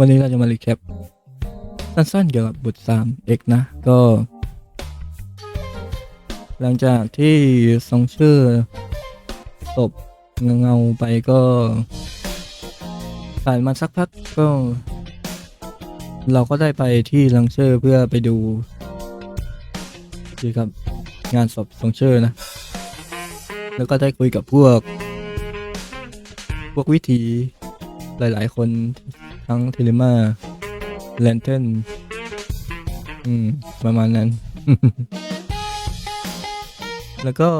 วันนี้เราจะมารีแคปสั้นๆเกี่ยวกับบท3เอกนะ ก็ หลังจากที่ซองชื่อตบเงาไปก็ผ่านมาสักพักก็ เราก็ได้ไปที่ลังเชอร์เพื่อไปดูเกี่ยวกับงานศพซองเชอร์นะ แล้วก็ได้คุยกับพวก พวกวิธีหลาย ๆ คน ทั้งเทเลมาแลนเทนอืม ประมาณนั้น แล้วก็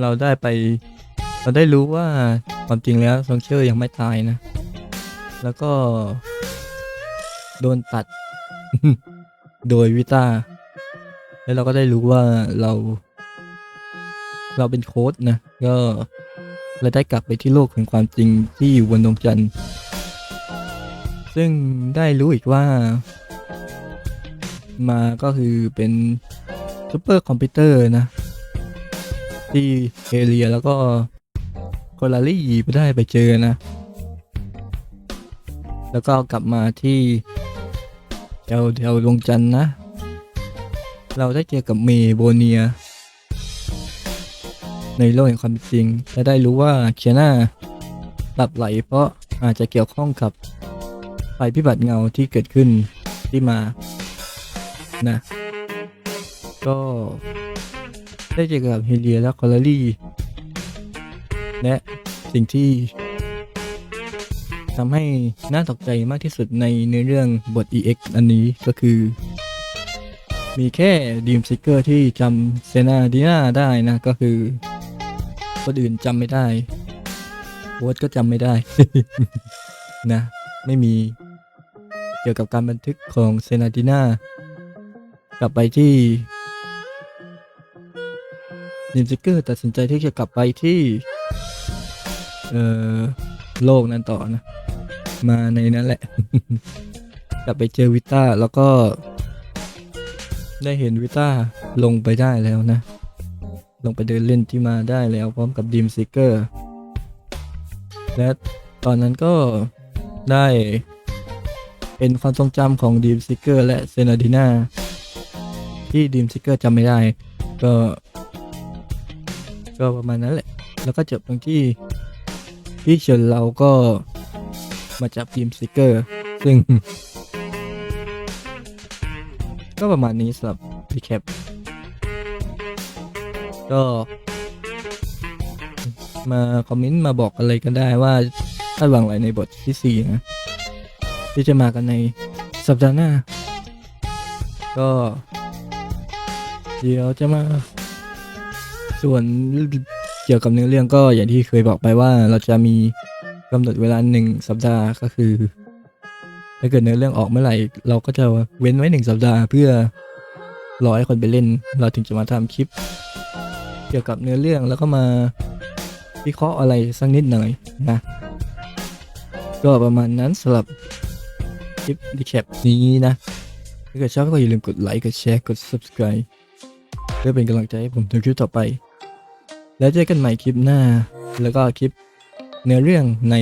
เราได้ไป เราได้รู้ว่าความจริงแล้วซองเชอร์ยังไม่ตายนะ แล้วก็ โดนตัด โดยวิต้าแล้วเราก็ได้รู้ว่าเรา เราเป็นโค้ดนะ ก็ เราได้กลับไปที่โลกแห่งความจริงที่อยู่บนดวงจันทร์ ซึ่งได้รู้อีกว่า มาก็คือเป็นซูเปอร์คอมพิวเตอร์นะ ที่เอเรียแล้วก็โคลารี่ไปได้ไปเจอนะ แล้วก็กลับมาที่แถวแถวดวงจันทร์นะ เราได้เจอกับเมโบเนีย ในโลกแห่งความจริง และได้รู้ว่าเคียนาหลับไหล เพราะอาจจะเกี่ยวข้องกับภัยพิบัติเงาที่เกิดขึ้นที่มานะก็ได้เจอกับเฮเลียและคอลลารี่และสิ่งที่ทำให้น่าตกใจมากที่สุดในเนื้อเรื่องบท EX อันนี้ก็คือ มีแค่ดีมซิกเกอร์ที่จำเซนาดีนาได้นะ ก็คือ คนอื่นจำไม่ได้โบสก็จำไม่ได้ นะ ไม่มีเกี่ยวกับการบันทึกของเซนาดีนากลับไปที่ดีมซิเกอร์ตัดสินใจที่จะกลับไปที่เอ่อโลกนั้นต่อนะ มาในนั้นแหละ กลับไปเจอวิต้าแล้วก็ ได้เห็นวิต้าลงไปได้แล้วนะ ลงไปเดินเล่นที่มาได้แล้วพร้อมกับดีมซิกเกอร์และตอนนั้นก็ได้เป็นความทรงจำของดีมซิกเกอร์และเซนาดินาที่ดีมซิกเกอร์จำไม่ได้ ก็ ก็ประมาณนั้นแหละ แล้วก็จบตรงที่พี่เฉินเราก็มาจับดีมซิกเกอร์ซึ่ง ก็ประมาณนี้สำหรับรีแคป ก็มาคอมเมนต์มาบอกอะไรกันได้ว่าคาดหวังอะไรในบทที่ 4 นะ ที่จะมากันในสัปดาห์หน้า ก็ เดี๋ยวจะมา ส่วนเกี่ยวกับเนื้อเรื่องก็อย่างที่เคยบอกไปว่าเราจะมีกำหนดเวลาหนึ่งสัปดาห์ก็คือ ถ้าเกิดเนื้อเรื่องออกเมื่อไหร่ เราก็จะเว้นไว้หนึ่งสัปดาห์เพื่อรอให้คนไปเล่น เราถึงจะมาทำคลิป เกี่ยวกับเนื้อเรื่องแล้วก็มาวิเคราะห์อะไรสักนิดหน่อยนะ ก็ประมาณนั้นสำหรับคลิปรีแคปนี้นะ ถ้าเกิดชอบก็อย่าลืมกดไลค์ กดแชร์ กด subscribe เพื่อเป็นกำลังใจให้ผมทำคลิปต่อไป แล้วเจอกันใหม่คลิปหน้า แล้วก็คลิปเนื้อเรื่องใน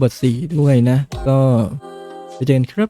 บท4ด้วยนะ ก็ไปเจอกันครับ